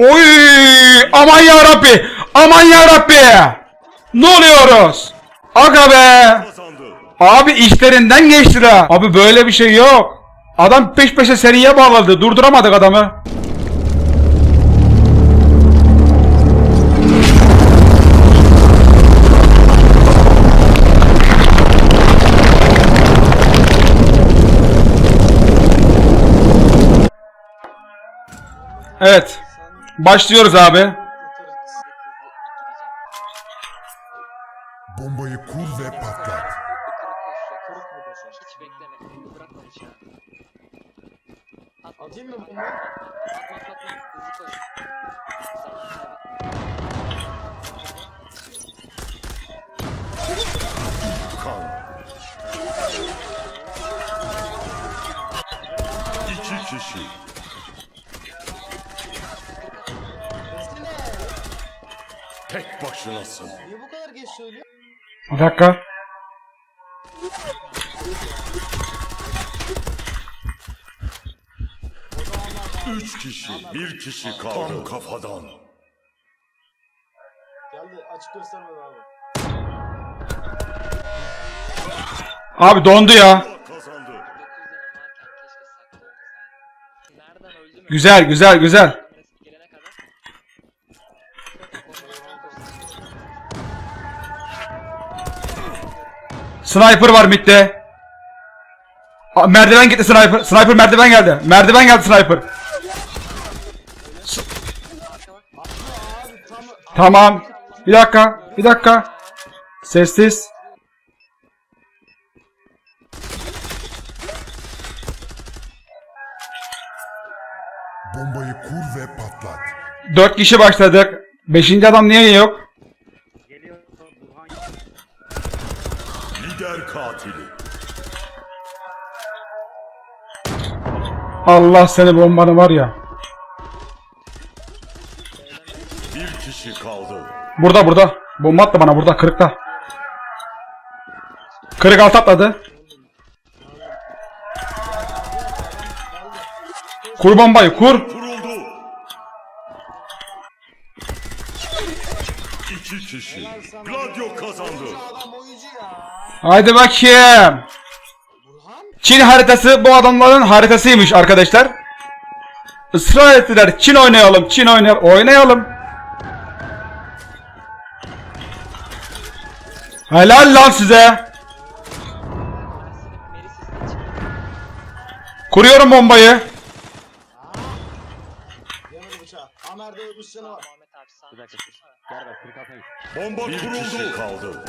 Oy! Aman ya Rabbi! Aman ya Rabbi! Ne oluyoruz? Aga be! Abi işlerinden geçtiler. Abi böyle bir şey yok. Adam peş peşe seriye bağladı. Durduramadık adamı. Evet. Başlıyoruz abi. Bombayı kur ve patlat. Atayım mı bunu? Atma atma Tek başınasın. Niye bu kadar geç söylüyor? Bir dakika. Üç kişi. Bir kişi kaldı. Tam kafadan. Geldi açık göstermedi abi. Abi dondu ya. Kazandı. 9 yanım varken keşke saklı olmasaydım. Nereden öldüm? Güzel güzel güzel. Sniper var midde. Aa, merdiven gitti sniper. Sniper merdiven geldi. Merdiven geldi sniper. S- tamam. Bir dakika. Bir dakika. Sessiz. Bombayı kur ve patlat. Dört kişi başladık. Beşinci adam niye yok? Katili. Allah seni bombanı var ya. Bir kişi kaldı. Burada burada. Bomba attı bana burada kırıkta. Kırık alt atladı. Kur bombayı kur. Kuruldu. İki kişi. Gladio kazandı. Haydi bakayım. Çin haritası bu adamların haritasıymış arkadaşlar. Israr ettiler. Çin oynayalım, Çin oynayalım. Oynayalım. Helal lan size. Kuruyorum bombayı. Bıçağı. Amer'de 70 canı var. Muhammed abi sağ. Bir dakika. Bomba bir kişi kaldı.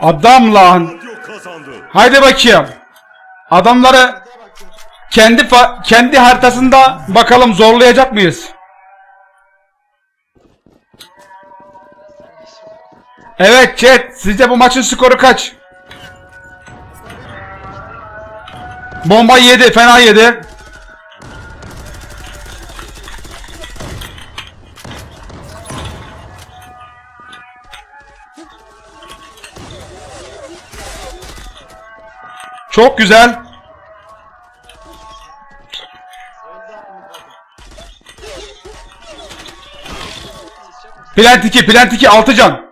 Adam lan. Haydi bakayım. Adamları kendi kendi haritasında bakalım zorlayacak mıyız? Evet chat sizce bu maçın skoru kaç? Bomba yedi fena yedi. Çok güzel. Plant 2 plant 2 6 can.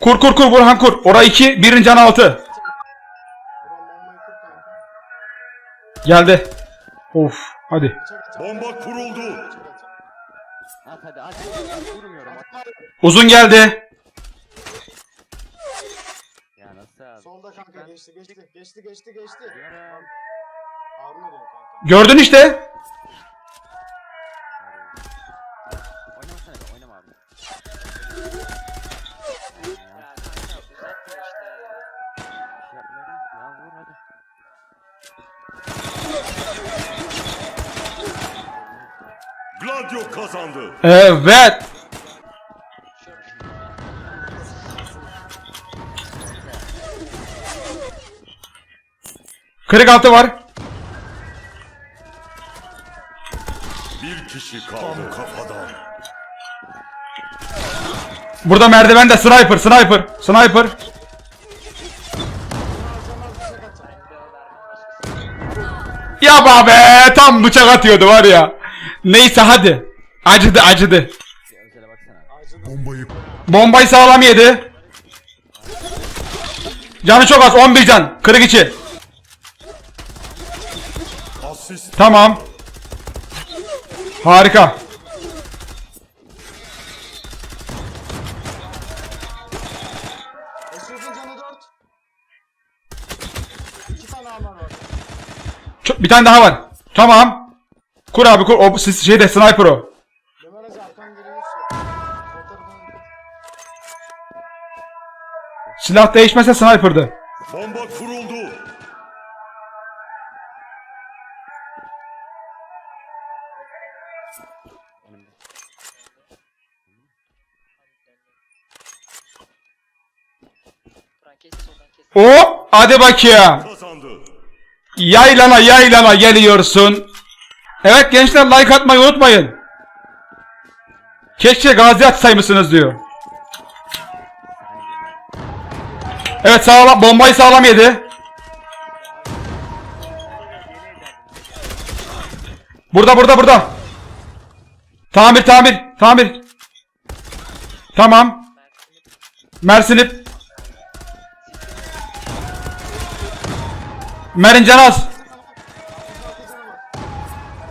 Kur kur kur Burhan kur. Ora 2 birin canı 6. Burhan bombayı kur kanka. Geldi. Of hadi. Bomba kuruldu. Uzun geldi. Nasıl abi? Solda kanka geçti geçti geçti geçti geçti. Diyorum. Harun diyor kanka. Gördün işte. Oynamasana be oynama abi. Ya kanka uzatma işte ya. Yapmıyorum. Ya vur hadi. Gladio kazandı. Evet. Kırık altı var. Bir kişi kaldı. Kafadan. Burada merdivende sniper sniper sniper. De 啊 Ya be tam bıçak atıyordu var ya. Neyse hadi. Acıdı. Acıdı. Bombayı Bombayı sağlam yedi. Canı çok az 11 can. Kırık içi. Tamam. Harika. Eşref'in canı 4. İki tane armor var. Ç- bir tane daha var. Tamam. Kur abi kur. O siz şeyde sniper o. Ömer Hacı arkan. Silah değişmese sniper'dı. Bomba kuruldu. Önümde. Buran kes soldan kes. O hadi bakayım. Kazandı. Yaylana yaylana geliyorsun. Evet gençler like atmayı unutmayın. Keşke gazi atsaymışsınız diyor. Evet sağlam bombayı sağlam yedi. Burada burada burada. Tamir tamir tamir. Tamam. Mersinip. Merin Canaz.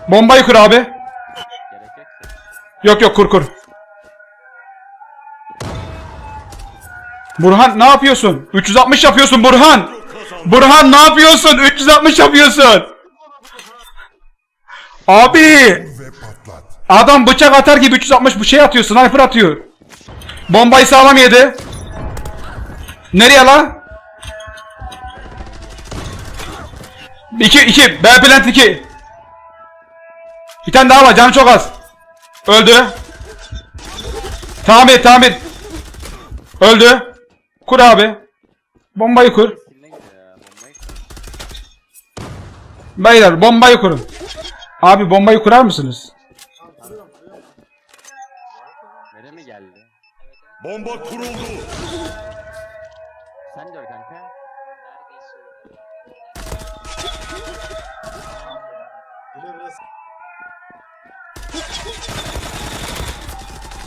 Bombayı kur abi. Yok. Yok kur kur. Burhan ne yapıyorsun? 360 yapıyorsun Burhan. Burhan ne yapıyorsun? 360 yapıyorsun. Abi. Adam bıçak atar gibi 360 bu şey atıyor sniper atıyor. Bombayı sağlam yedi. Nereye la? 2 2 B plant 2. Bir tane daha var canı çok az. Öldü. Tamir tamir. Öldü. Kur abi. Bombayı kur. Beyler bombayı kurun. Abi bombayı kurar mısınız? Bomba kuruldu. Sen öl kanka.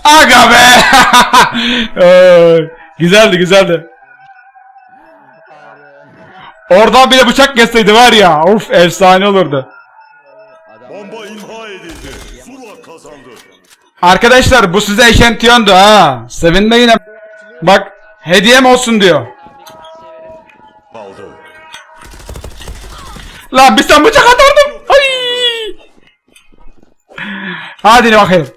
Aga be! Güzeldi güzeldi. Oradan bile bıçak geçseydi var ya. Of efsane olurdu. Bomba kazandı. Arkadaşlar bu size eşentiyondu ha. Sevinmeyin. Bak hediyem olsun diyor. Lan bir sen bıçak atardım. Ay. Hadi bakayım.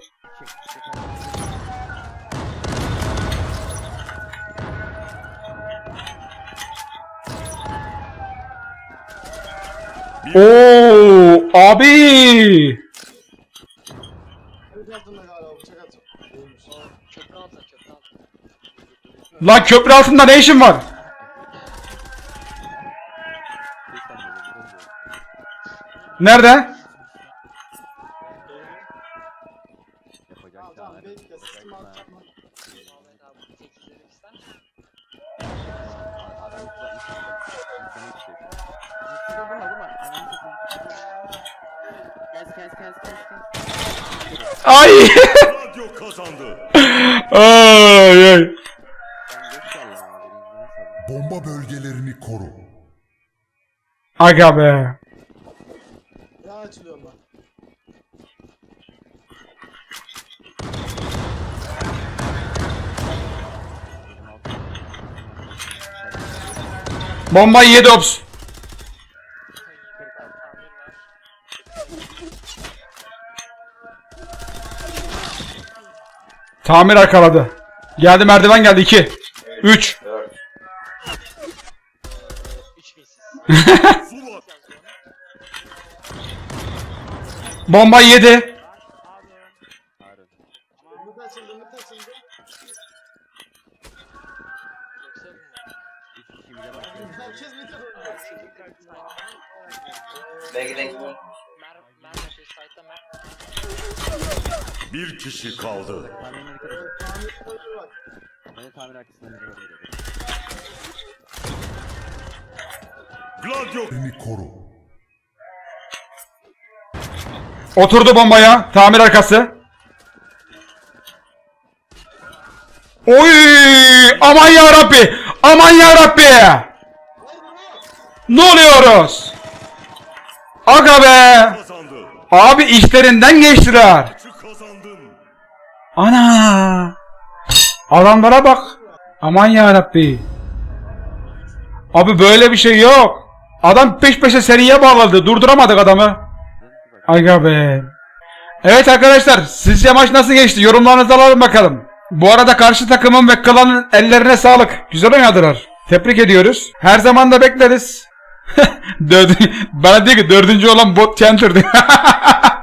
Oo abi. Altında galiba bıçak at. Değilmiş. Köprü altına köprü altına. Lan köprü altında ne işin var? Nerede? Kes kes kes kes kes. Ay. Radyo kazandı. ay ay. Ben geç abi. Bomba bölgelerini koru. Aga be. Ya açılıyorum ben. Bombayı yedi ops. Tamir arkaladı. Geldi merdiven geldi 2. 3. 3000 siz. Zula Bombayı yedi. Bir kişi kaldı. Gladio Beni koru. Oturdu bombaya. Tamir arkası. Oy! Aman ya Rabbi! Aman ya Rabbi! Ne oluyoruz? Aga be! Abi işlerinden geçtiler. Ana! Adamlara bak. Aman ya Rabbi. Abi böyle bir şey yok. Adam peş peşe seriye bağladı. Durduramadık adamı. Aga be. Evet arkadaşlar sizce maç nasıl geçti? Yorumlarınızı alalım bakalım. Bu arada karşı takımın ve klanın ellerine sağlık. Güzel oynadılar. Tebrik ediyoruz. Her zaman da bekleriz. Dördü- Bana diyor ki dördüncü olan bot chanter'dı.